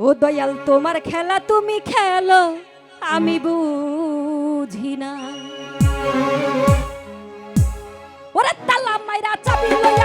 ও দয়াল তোমার খেলা তুমি খেলো আমি বুঝি না। ওরে তালা মাইরা চাবি লয়